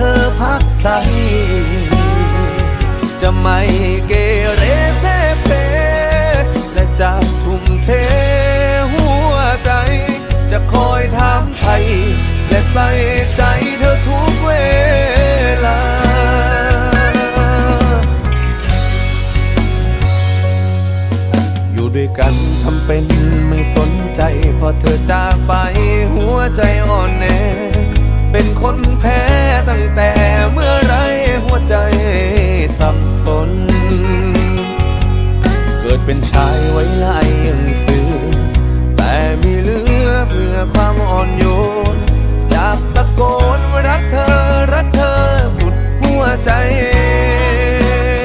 เธอพักใจ จะไม่เกเรเทเพและจะทุ่มเทหัวใจ จะคอยถามไทยและใส่ใจเธอทุกเวลาอยู่ด้วยกันทำเป็นไม่สนใจ พอเธอจากไปหัวใจอ่อนแอ เป็นชายไว้ละยังซื้อ แต่มีเหลือเพื่อความอ่อน